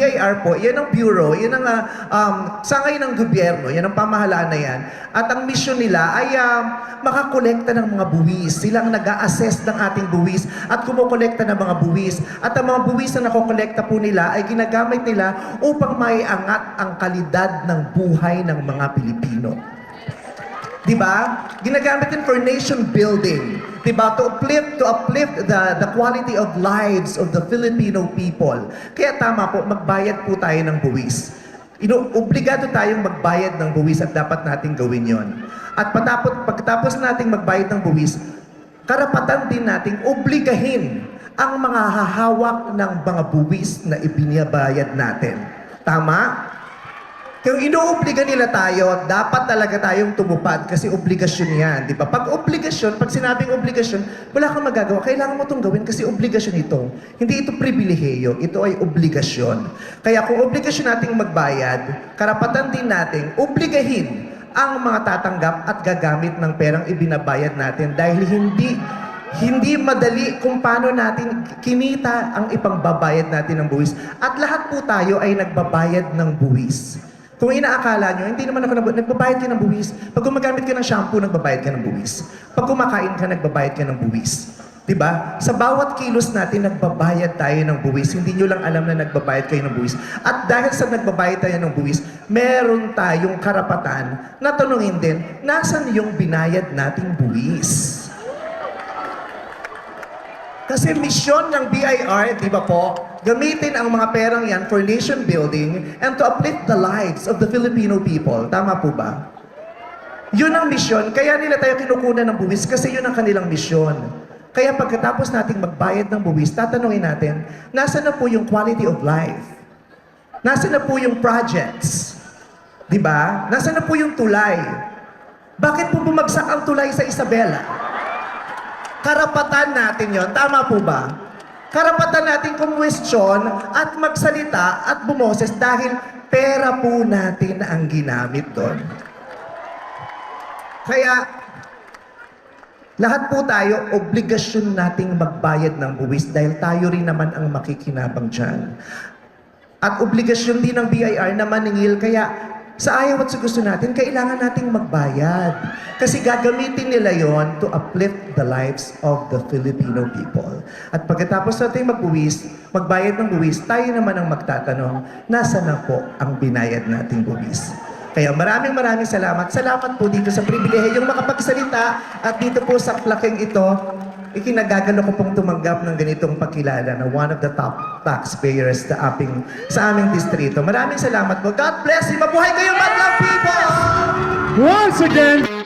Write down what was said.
BIR po, yan ang bureau, yan ang ah, um, sangay ng gobyerno, yan ang pamahalaan na yan. At ang mission nila ay um, makakolekta ng mga buwis. Sila ang nag assess ng ating buwis at kumukolekta ng mga buwis. At ang mga buwis na nakokolekta po nila ay ginagamit nila upang maiangat ang kalidad ng buhay ng mga Pilipino. Di ba? Ginagamit din for nation building. Di ba? To uplift, to uplift the, the quality of lives of the Filipino people. Kaya tama po, magbayad po tayo ng buwis. Ino, obligado tayong magbayad ng buwis at dapat nating gawin yon. At patapos, pagkatapos nating magbayad ng buwis, karapatan din nating obligahin ang mga hahawak ng mga buwis na ibinabayad natin. Tama? Kung inuobliga nila tayo, dapat talaga tayong tumupad kasi obligasyon yan, di ba? Pag obligasyon, pag sinabing obligasyon, wala kang magagawa. Kailangan mo itong gawin kasi obligasyon ito. Hindi ito pribileheyo, ito ay obligasyon. Kaya kung obligasyon nating magbayad, karapatan din nating obligahin ang mga tatanggap at gagamit ng perang ibinabayad natin dahil hindi hindi madali kung paano natin kinita ang ipangbabayad natin ng buwis. At lahat po tayo ay nagbabayad ng buwis. Kung inaakala nyo, hindi naman ako nag- nagbabayad ka ng buwis. Pag gumagamit ka ng shampoo, nagbabayad ka ng buwis. Pag kumakain ka, nagbabayad ka ng buwis. 'Di ba? Sa bawat kilos natin, nagbabayad tayo ng buwis. Hindi nyo lang alam na nagbabayad kayo ng buwis. At dahil sa nagbabayad tayo ng buwis, meron tayong karapatan na tanungin din, nasan yung binayad nating buwis? Kasi misyon ng BIR, di ba po, gamitin ang mga perang yan for nation building and to uplift the lives of the Filipino people. Tama po ba? Yun ang misyon. Kaya nila tayo kinukunan ng buwis kasi yun ang kanilang misyon. Kaya pagkatapos nating magbayad ng buwis, tatanungin natin, nasa na po yung quality of life? Nasa na po yung projects? Di ba? Nasa na po yung tulay? Bakit po bumagsak ang tulay sa Isabela? Karapatan natin yon, Tama po ba? Karapatan natin kumwestiyon at magsalita at bumoses dahil pera po natin ang ginamit doon. Kaya, lahat po tayo, obligasyon nating magbayad ng buwis dahil tayo rin naman ang makikinabang dyan. At obligasyon din ng BIR na maningil, kaya sa ayaw at sa gusto natin, kailangan nating magbayad. Kasi gagamitin nila yon to uplift the lives of the Filipino people. At pagkatapos natin magbuwis, magbayad ng buwis, tayo naman ang magtatanong, nasa na po ang binayad nating buwis? Kaya maraming maraming salamat. Salamat po dito sa pribilehiyong makapagsalita at dito po sa plaking ito, ikinagagano ko pong tumanggap ng ganitong pakilala na one of the top taxpayers sa aming, sa aming distrito. Maraming salamat po. God bless you. Mabuhay kayo, madlang people! Once again,